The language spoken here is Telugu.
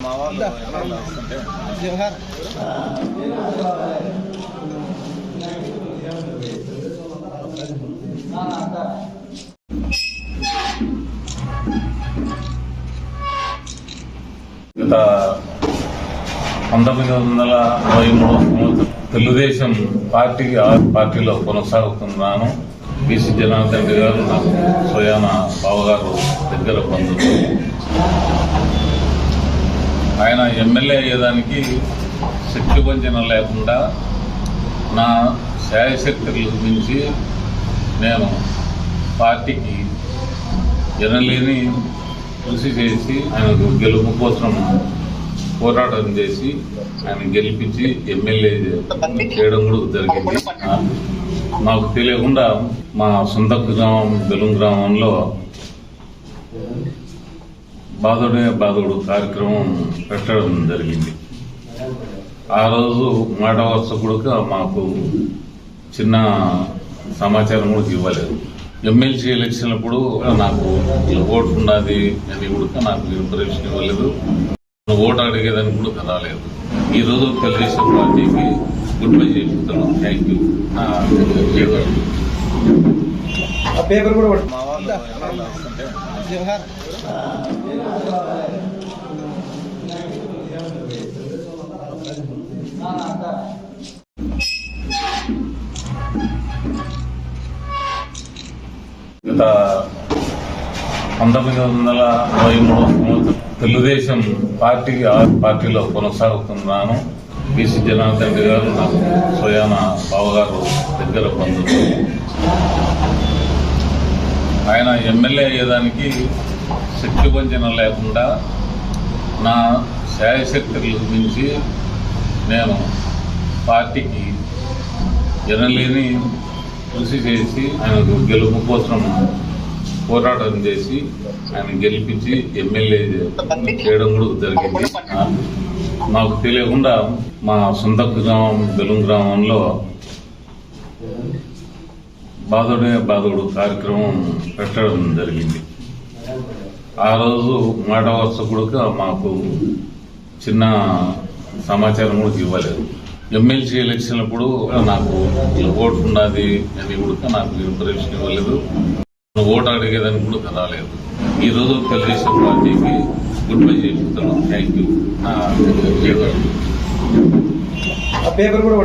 మా వాళ్ళు గత పంతొమ్మిది వందల అరవై మూడు తెలుగుదేశం పార్టీ ఆ పార్టీలో కొనసాగుతున్నాను. బీసీ జనార్దన్ రెడ్డి గారు నాకు సోయానా బావగారు దగ్గర బంధువులు. ఆయన ఎమ్మెల్యే అయ్యేదానికి శక్తి వంచన లేకుండా నా శాయశక్తులు మించి నేను పార్టీకి ఎనలేని కృషి చేసి ఆయనకు గెలుపు కోసం పోరాటం చేసి ఆయన గెలిపించి ఎమ్మెల్యే చేయడం కూడా జరిగింది. నాకు తెలియకుండా మా సొంత గ్రామం బెలుం గ్రామంలో బాధుడే బాధుడు కార్యక్రమం పెట్టడం జరిగింది. ఆ రోజు మాట వరుస కూడా మాకు చిన్న సమాచారం కూడా ఇవ్వలేదు. ఎమ్మెల్సీ ఎలక్షన్లప్పుడు నాకు ఇలా ఓటు ఉన్నది అని కూడా నాకు ఇన్ఫర్మేషన్ ఇవ్వలేదు. ఓటు అడిగేదని కూడా రాలేదు ఈ రోజు తెలుగుదేశం పార్టీకి గుడ్ బై చెప్తున్నాను థ్యాంక్ యూ ఆ పేపర్ కూడా జవహర్ గత పంతొమ్మిది వందల అరవై మూడు తెలుగుదేశం పార్టీ ఆ పార్టీలో కొనసాగుతున్నాను. బీసీ జనార్దన్ రెడ్డి గారు నాకు స్వయాన బావగారు దగ్గర బంధువులు. ఆయన ఎమ్మెల్యే అయ్యేదానికి శక్తి వంచన లేకుండా నా శాయశక్తులు మించి నేను పార్టీకి జనలేని కృషి చేసి ఆయనకు గెలుపు కోసం పోరాటం చేసి ఆయన గెలిపించి ఎమ్మెల్యే చేయడం కూడా జరిగింది. ఆ, నాకు తెలియకుండా మా సొంత గ్రామం బెలుం గ్రామంలో బాధుడే బాధుడు కార్యక్రమం పెట్టడం జరిగింది. ఆ రోజు మాట వరుస మాకు చిన్న సమాచారం కూడా ఇవ్వలేదు. ఎమ్మెల్సీ ఎలక్షన్లప్పుడు నాకు ఓటు ఉన్నది అని కూడా నాకు ఇన్ఫర్మేషన్ ఇవ్వలేదు. ఓటు అడిగేదని కూడా రాలేదు ఈ రోజు తెలుగుదేశం పార్టీకి గుడ్ బై చెప్తున్నాను థ్యాంక్ యూ పేపర్ కూడా